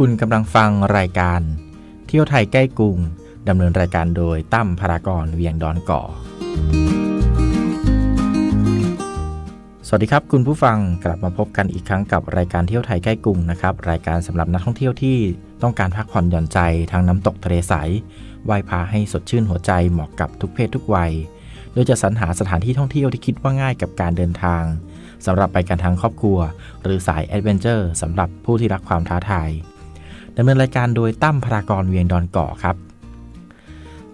คุณกำลังฟังรายการ เที่ยวไทยใกล้กรุงดำเนินรายการโดยตั้มพารากรเวียงดอนก่อ สวัสดีครับ คุณผู้ฟังกลับมาพบกันอีกครั้งกับรายการเที่ยวไทยใกล้กรุงนะครับ รายการสำหรับนักท่องเที่ยวที่ต้องการพักผ่อนหย่อนใจทางน้ำตกทะเลใสไหว้พาให้สดชื่นหัวใจเหมาะกับทุกเพศทุกวัย โดยจะสรรหาสถานที่ท่องเที่ยวที่คิดว่าง่ายกับการเดินทางสำหรับไปกันทางครอบครัว หรือสายแอดเวนเจอร์สำหรับผู้ที่รักความท้าทาย ดำเนินรายการโดยตั้มพารากรเวียงดอนก่อครับ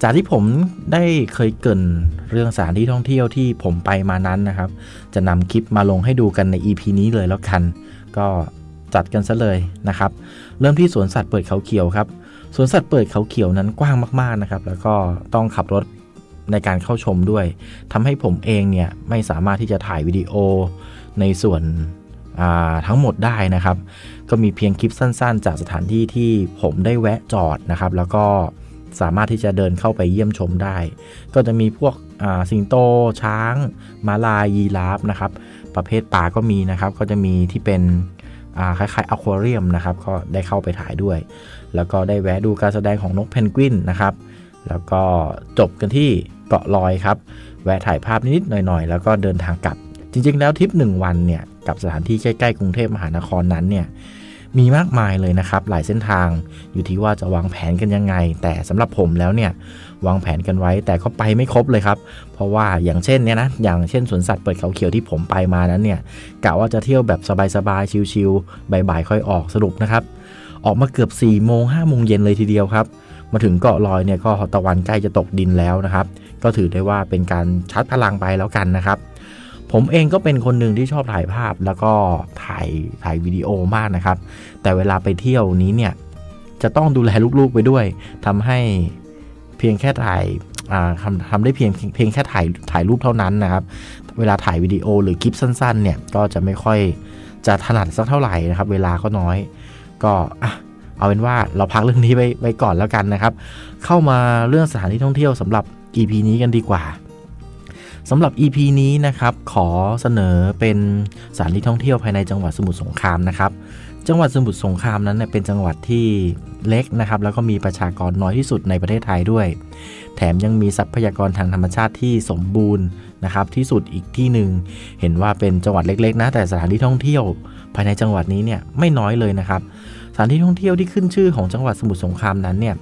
จากที่ผมได้เคยเกินเรื่องสถานที่ท่องเที่ยวที่ผมไปมานั้นนะครับ จะนำคลิปมาลงให้ดูกันใน EP นี้เลยแล้วกัน ก็จัดกันซะเลยนะครับ เริ่มที่สวนสัตว์เปิดเขาเขียวครับสวนสัตว์เปิดเขาเขียวนั้นกว้างมากๆนะครับ แล้วก็ต้องขับรถในการเข้าชมด้วยทำให้ผมเองเนี่ยไม่สามารถที่จะถ่ายวิดีโอในส่วนทั้งหมดได้นะครับ ก็มีเพียงคลิปสั้นๆ จากสถานที่ที่ผมได้แวะจอดนะครับ แล้วก็สามารถที่จะเดินเข้าไปเยี่ยมชมได้ ก็จะมีพวกสิงโต ช้างม้าลายยีราฟนะครับ ประเภทปลาก็มีนะครับ ก็จะมีที่เป็นคล้ายๆอควาเรียมนะครับ ก็ได้เข้าไปถ่ายด้วย แล้วก็ได้แวะดูการแสดงของนกเพนกวินนะครับ แล้วก็จบกันที่เกาะลอยครับ แวะถ่ายภาพนิดๆหน่อยๆ แล้วก็เดินทางกลับ จริงๆ แล้วทริป1วันเนี่ย กับสถานที่ใกล้ๆกรุงเทพมหานครนั้นเนี่ย มีมากมายเลยนะครับ หลายเส้นทางอยู่ที่ว่าจะวางแผนกันยังไง แต่สำหรับผมแล้วเนี่ยวางแผนกันไว้แต่ก็ไปไม่ครบเลยครับ เพราะว่าอย่างเช่นเนี่ยนะอย่างเช่นสวนสัตว์เปิดเขาเขียวที่ผมไปมานั้นเนี่ยกะว่าจะเที่ยวแบบสบายๆชิลๆบ่ายๆค่อยออกสรุปนะครับ ออกมาเกือบ4ี่โมงห้าโมงเย็นเลยทีเดียวครับมาถึงเกาะลอยเนี่ยก็ตะวันใกล้จะตกดินแล้วนะครับ ก็ถือได้ว่าเป็นการชาร์จพลังไปแล้วกันนะครับ ผมเองก็เป็นคนหนึ่งที่ชอบถ่ายภาพแล้วก็ถ่ายถ่ายวิดีโอมากนะครับ แต่เวลาไปเที่ยวนี้เนี่ยจะต้องดูแลลูกๆไปด้วยทำให้เพียงแค่ถ่ายทำทำได้เพียงเพียงแค่ถ่ายถ่ายรูปเท่านั้นนะครับ เวลาถ่ายวิดีโอหรือคลิปสั้นๆเนี่ยก็จะไม่ค่อยจะถนัดสักเท่าไหร่นะครับ เวลาก็น้อย ก็เอาเป็นว่าเราพักเรื่องนี้ไปไปก่อนแล้วกันนะครับ เข้ามาเรื่องสถานที่ท่องเที่ยวสำหรับ EP นี้กันดีกว่า สำหรับ EP นี้นะครับขอเสนอเป็นสถานที่ท่องเที่ยวภายในจังหวัดสมุทรสงครามนะครับจังหวัดสมุทรสงครามนั้นเเป็นจังหวัดที่เล็กนะครับ แล้วก็มีประชากรน้อยที่สุดในประเทศไทยด้วย แถมยังมีทรัพยากรทางธรรมชาติที่สมบูรณ์นะครับ ที่สุดอีกที่หนึ่งเห็นว่าเป็นจังหวัดเล็ก ๆ นะ แต่สถานที่ท่องเที่ยว ภายในจังหวัดนี้เนี่ยไม่น้อยเลยนะครับ สถานที่ท่องเที่ยวที่ขึ้นชื่อของจังหวัดสมุทรสงครามนั้นเนี่ย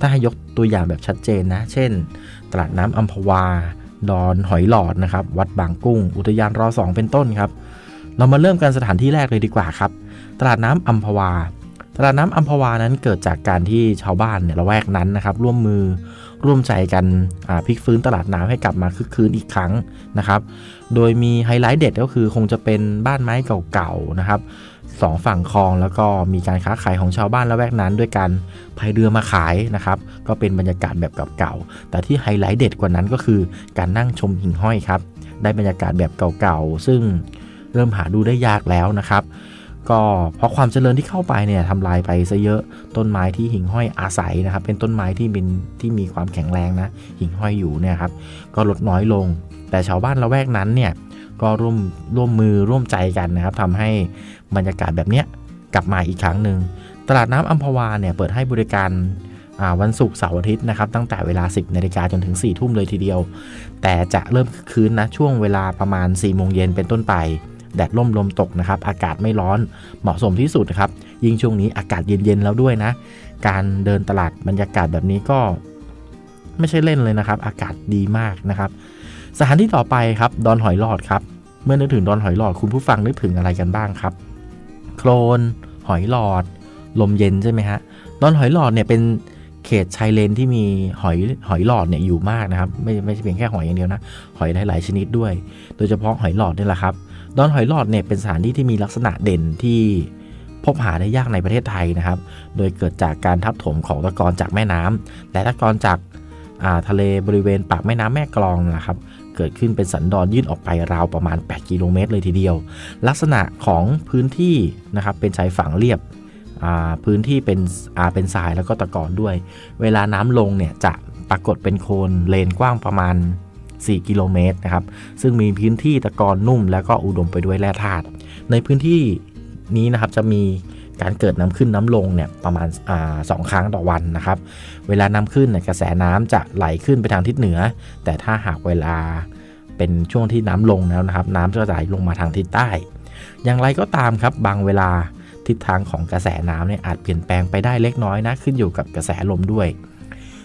ถ้าให้ยกตัวอย่างแบบชัดเจนนะ เช่น ตลาดน้ำอัมพวา ดอนหอยหลอดนะครับ วัดบางกุ้ง อุทยานรอสองเป็นต้นครับ เรามาเริ่มกันสถานที่แรกเลยดีกว่าครับ ตลาดน้ำอัมพวา ตลาดน้ำอัมพวานั้นเกิดจากการที่ชาวบ้านเนี่ยละแวกนั้นนะครับ ร่วมมือร่วมใจกันพลิกฟื้นตลาดน้ำให้กลับมาคึกคืนอีกครั้งนะครับ โดยมีไฮไลท์เด็ดก็คือคงจะเป็นบ้านไม้เก่าๆนะครับ สองฝั่งคลองแล้วก็มีการค้าขายของชาวบ้านละแวกนั้นด้วยการพายเรือมาขายนะครับ ก็เป็นบรรยากาศแบบเก่าๆแต่ที่ไฮไลท์เด็ดกว่านั้นก็คือการนั่งชมหิ่งห้อยครับ ได้บรรยากาศแบบเก่าๆซึ่งเริ่มหาดูได้ยากแล้วนะครับ ก็เพราะความเจริญที่เข้าไปเนี่ยทำลายไปซะเยอะต้นไม้ที่หิ่งห้อยอาศัยนะครับ เป็นต้นไม้ที่เป็นที่มีความแข็งแรงนะหิ่งห้อยอยู่เนี่ยครับก็ลดน้อยลง แต่ชาวบ้านละแวกนั้นเนี่ย ก็ร่วมร่วมมือร่วมใจกันนะครับทำให้บรรยากาศแบบนี้กลับมาอีกครั้งหนึ่งตลาดน้ำอัมพวาเนี่ยเปิดให้บริการวันศุกร์เสาร์อาทิตย์นะครับตั้งแต่เวลา 10นาฬิกาจนถึง 4 ทุ่มเลยทีเดียว แต่จะเริ่มคืนนะช่วงเวลาประมาณ 4 โมงเย็นเป็นต้นไป แดดร่มลมตกนะครับ อากาศไม่ร้อนเหมาะสมที่สุดนะครับ ยิ่งช่วงนี้อากาศเย็นๆแล้วด้วยนะ การเดินตลาดบรรยากาศแบบนี้ก็ ไม่ใช่เล่นเลยนะครับ อากาศดีมากนะครับ สถานที่ต่อไปครับดอนหอยหลอดครับเมื่อนึกถึงดอนหอยหลอดคุณผู้ฟังนึกถึงอะไรกันบ้างครับ โคลน หอยหลอด ลมเย็นใช่ไหมฮะดอนหอยหลอดเนี่ยเป็นเขตชายเลนที่มีหอยหอยหลอดเนี่ยอยู่มากนะครับ ไม่ไม่ใช่เพียงแค่หอยอย่างเดียวนะหอยหลายชนิดด้วย โดยเฉพาะหอยหลอดนี่แหละครับดอนหอยหลอดเนี่ยเป็นสถานที่ที่มีลักษณะเด่นที่พบหาได้ยากในประเทศไทยนะครับ โดยเกิดจากการทับถมของตะกอนจากแม่น้ำและตะกอนจากทะเลบริเวณปากแม่น้ำแม่กลองนะครับ เกิดขึ้นเป็นสันดอนยื่นออกไปราวประมาณ 8 กิโลเมตรเลยทีเดียว ลักษณะของพื้นที่นะครับเป็นชายฝั่งเรียบพื้นที่เป็นเป็นทรายแล้วก็ตะกอนด้วย เวลาน้ำลงเนี่ยจะปรากฏเป็นโคลนเลนกว้างประมาณ 4 กิโลเมตรนะครับ ซึ่งมีพื้นที่ตะกอนนุ่มแล้วก็อุดมไปด้วยแร่ธาตุในพื้นที่นี้นะครับจะมี การเกิดน้ำขึ้นน้ำลงเนี่ยประมาณอาสองครั้งต่อวันนะครับ เวลาน้ำขึ้นเนี่ยกระแสน้ำจะไหลขึ้นไปทางทิศเหนือ แต่ถ้าหากเวลาเป็นช่วงที่น้ำลงแล้วนะครับ น้ำจะไหลลงมาทางทิศใต้ อย่างไรก็ตามครับบางเวลาทิศทางของกระแสน้ำเนี่ยอาจเปลี่ยนแปลงไปได้เล็กน้อยนะขึ้นอยู่กับกระแสลมด้วย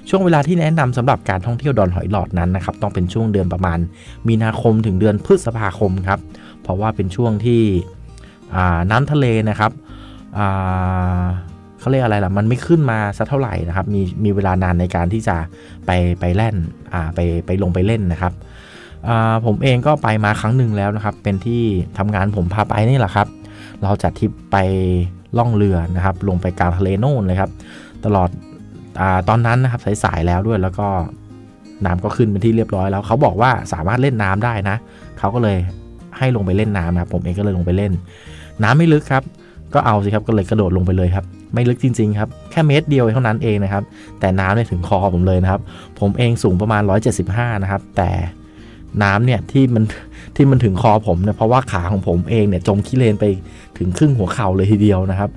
ช่วงเวลาที่แนะนำสำหรับการท่องเที่ยวดอนหอยหลอดนั้นนะครับต้องเป็นช่วงเดือนประมาณ มีนาคมถึงเดือนพฤษภาคมครับเพราะว่าเป็นช่วงที่น้ำทะเลนะครับ เขาเรียกอะไรล่ะ มันไม่ขึ้นมาสักเท่าไหร่นะครับ มีมีเวลานานในการที่จะไปไปแล่นไปไปลงไปเล่นนะครับผมเองก็ไปมาครั้งหนึ่งแล้วนะครับ เป็นที่ทำงานผมพาไปนี่แหละครับ เราจัดทริปไปล่องเรือนะครับ ลงไปกลางทะเลโน่นเลยครับ ตลอดอตอนนั้นนะครับสายๆแล้วด้วยแล้วก็น้ำก็ขึ้นเป็นที่เรียบร้อยแล้ว เขาบอกว่าสามารถเล่นน้ำได้นะ เขาก็เลยให้ลงไปเล่นน้ำนะครับ ผมเองก็เลยลงไปเล่น น้ำไม่ลึกครับ ก็เอาสิครับก็เลยกระโดดลงไปเลยครับไม่ลึกจริงๆครับแค่เมตรเดียวเท่านั้นเองนะครับแต่น้ำเนี่ยถึงคอผมเลยนะครับ ผมเองสูงประมาณ 175 นะครับ แต่น้ำเนี่ยที่มันที่มันถึงคอผมเนี่ยเพราะว่าขาของผมเองเนี่ยจมขี้เลนไปถึงครึ่งหัวเข่าเลยทีเดียวนะครับ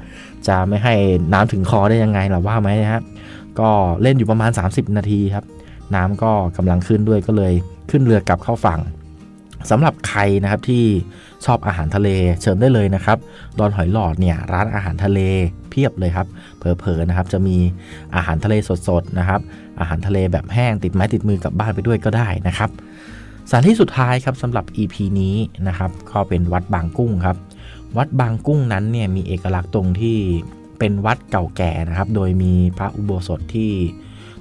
จะไม่ให้น้ำถึงคอได้ยังไงล่ะว่าไหมนะฮะก็เล่นอยู่ประมาณ 30 นาทีครับ น้ำก็กำลังขึ้นด้วยก็เลยขึ้นเรือกลับเข้าฝั่ง สำหรับใครนะครับที่ชอบอาหารทะเลเชิญได้เลยนะครับดอนหอยหลอดเนี่ยร้านอาหารทะเลเพียบเลยครับเผลอๆนะครับจะมีอาหารทะเลสดๆนะครับอาหารทะเลแบบแห้งติดไม้ติดมือกลับบ้านไปด้วยก็ได้นะครับสถานที่สุดท้ายครับสำหรับ EP นี้นะครับก็เป็นวัดบางกุ้งครับ วัดบางกุ้งนั้นเนี่ยมีเอกลักษณ์ตรงที่เป็นวัดเก่าแก่นะครับ โดยมีพระอุโบสถที่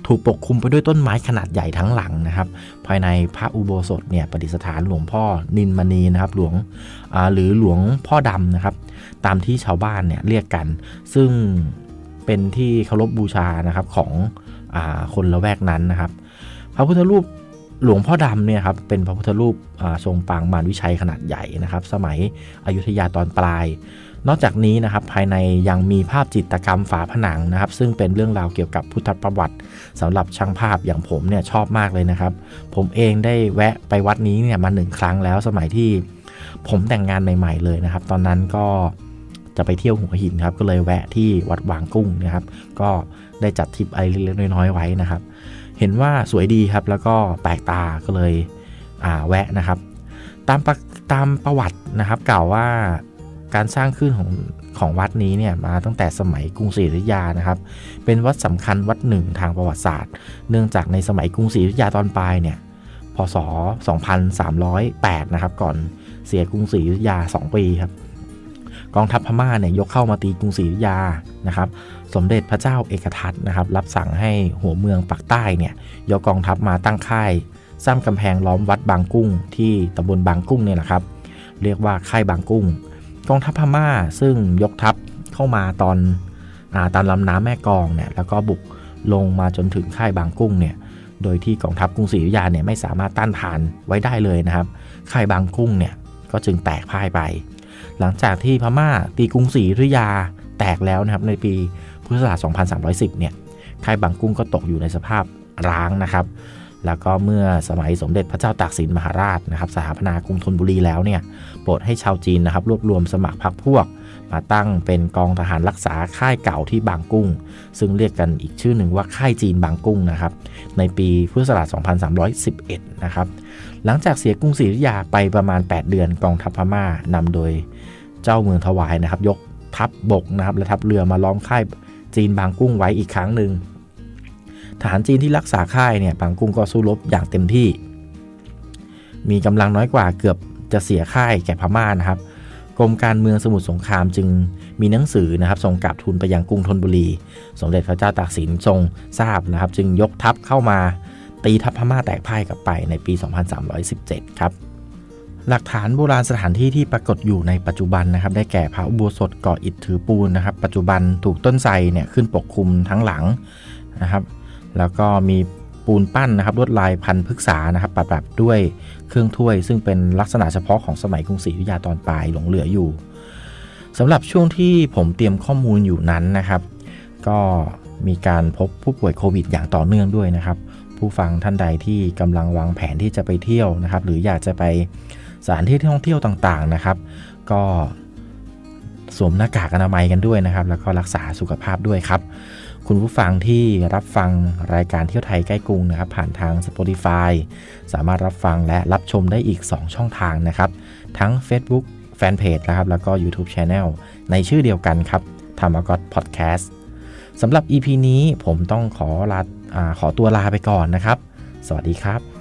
ถูกปกคลุมไปด้วยต้นไม้ขนาดใหญ่ทั้งหลังนะครับ ภายในพระอุโบสถเนี่ยประดิษฐานหลวงพ่อนินมณีนะครับหลวงหรือหลวงพ่อดำนะครับ ตามที่ชาวบ้านเนี่ยเรียกกัน ซึ่งเป็นที่เคารพบูชานะครับของอคนละแวกนั้นนะครับ พระพุทธรูปหลวงพ่อดำเนี่ยครับเป็นพระพุทธรูปทรงปางมารวิชัยขนาดใหญ่นะครับ สมัยอยุธยาตอนปลาย นอกจากนี้นะครับภายในยังมีภาพจิตรกรรมฝาผนังนะครับ ซึ่งเป็นเรื่องราวเกี่ยวกับพุทธประวัติสำหรับช่างภาพอย่างผมเนี่ยชอบมากเลยนะครับ ผมเองได้แวะไปวัดนี้เนี่ยมาหนึ่งครั้งแล้วสมัยที่ผมแต่งงานใหม่ ๆ เลยนะครับ ตอนนั้นก็จะไปเที่ยวหัวหินครับก็เลยแวะที่วัดวางกุ้งนะครับ ก็ได้จัดทริปอะไรเล็กๆน้อยๆไว้นะครับ เห็นว่าสวยดีครับแล้วก็แปลกตาก็เลยแวะนะครับ ตามประตามประวัตินะครับกล่าวว่า การสร้างขึ้นของของวัดนี้เนี่ยมาตั้งแต่สมัยกรุงศรีอยุธยานะครับ เป็นวัดสำคัญวัดหนึ่งทางประวัติศาสตร์ เนื่องจากในสมัยกรุงศรีอยุธยาตอนปลายเนี่ยพศ 2308 นะครับ ก่อนเสียกรุงศรีอยุธยา 2 ปีครับ กองทัพพม่าเนี่ยยกเข้ามาตีกรุงศรีอยุธยานะครับ สมเด็จพระเจ้าเอกทัตนะครับ รับสั่งให้หัวเมืองปักใต้เนี่ยยกกองทัพมาตั้งค่ายสร้างกำแพงล้อมวัดบางกุ้งที่ตำบลบางกุ้งเนี่ยแหละครับ เรียกว่าค่ายบางกุ้ง กองทัพพม่าซึ่งยกทัพเข้ามาตอนอตามลำน้ำแม่กองเนี่ยแล้วก็บุกลงมาจนถึงค่ายบางกุ้งเนี่ยโดยที่กองทัพกรุงศรีอยุธยาเนี่ยไม่สามารถต้านทานไว้ได้เลยนะครับค่ายบางกุ้งเนี่ยก็จึงแตกพ่ายไป หลังจากที่พม่าตีกรุงศรีอยุธยาแตกแล้วนะครับในปีพุทธศักราช 2310 เนี่ยค่ายบางกุ้งก็ตกอยู่ในสภาพร้างนะครับ แล้วก็เมื่อสมัยสมเด็จพระเจ้าตากสินมหาราชนะครับสถาปนากรุงธนบุรีแล้วเนี่ยโปรดให้ชาวจีนนะครับรวบรวมสมัครพรรคพวก มาตั้งเป็นกองทหารรักษาค่ายเก่าที่บางกุ้ง ซึ่งเรียกกันอีกชื่อหนึ่งว่าค่ายจีนบางกุ้งนะครับในปีพุทธศักราช 2311 นะครับหลังจากเสียกรุงศรีอยุธยาไปประมาณ 8 เดือนกองทัพพม่านำโดยเจ้าเมืองถวายนะครับยกทัพบบกนะครับและทัพเรือมาล้อมค่ายจีนบางกุ้งไว้อีกครั้งหนึ่ง ทหารจีนที่รักษาค่ายเนี่ยบางกุ้งก็สู้รบอย่างเต็มที่ มีกำลังน้อยกว่าเกือบจะเสียค่ายแก่พม่านะครับกรมการเมืองสมุทรสงครามจึงมีหนังสือนะครับส่งกลับทูลไปยังกรุงธนบุรี สมเด็จพระเจ้าตากสินทรงทราบนะครับ จึงยกทัพเข้ามาตีทัพพม่าแตกพ่ายกลับไปในปี 2317 ครับ หลักฐานโบราณสถานที่ที่ปรากฏอยู่ในปัจจุบันนะครับ ได้แก่พระอุโบสถก่ออิฐถือปูนนะครับ ปัจจุบันถูกต้นไทรเนี่ยขึ้นปกคลุมทั้งหลังนะครับ แล้วก็มีปูนปั้นนะครับลวดลายพันพฤกษานะครับประดับด้วยเครื่องถ้วย ซึ่งเป็นลักษณะเฉพาะของสมัยกรุงศรีอยุธยาตอนปลายหลงเหลืออยู่สำหรับช่วงที่ผมเตรียมข้อมูลอยู่นั้นนะครับ ก็มีการพบผู้ป่วยโควิด อย่างต่อเนื่องด้วยนะครับ ผู้ฟังท่านใดที่กำลังวางแผนที่จะไปเที่ยวนะครับ หรืออยากจะไปสถานที่ท่องเที่ยวต่างๆนะครับ ก็สวมหน้ากากอนามัยกันด้วยนะครับ แล้วก็รักษาสุขภาพด้วยครับ คุณผู้ฟังที่รับฟังรายการเที่ยวไทยใกล้กรุงนะครับ ผ่านทาง Spotify สามารถรับฟังและรับชมได้อีก 2 ช่องทางนะครับ ทั้ง Facebook Fanpage นะครับแล้วก็ YouTube Channel ในชื่อเดียวกันครับธรรมก o พอดแคสต์สำหรับ EP นี้ผมต้องขอลาอาขอตัวลาไปก่อนนะครับ สวัสดีครับ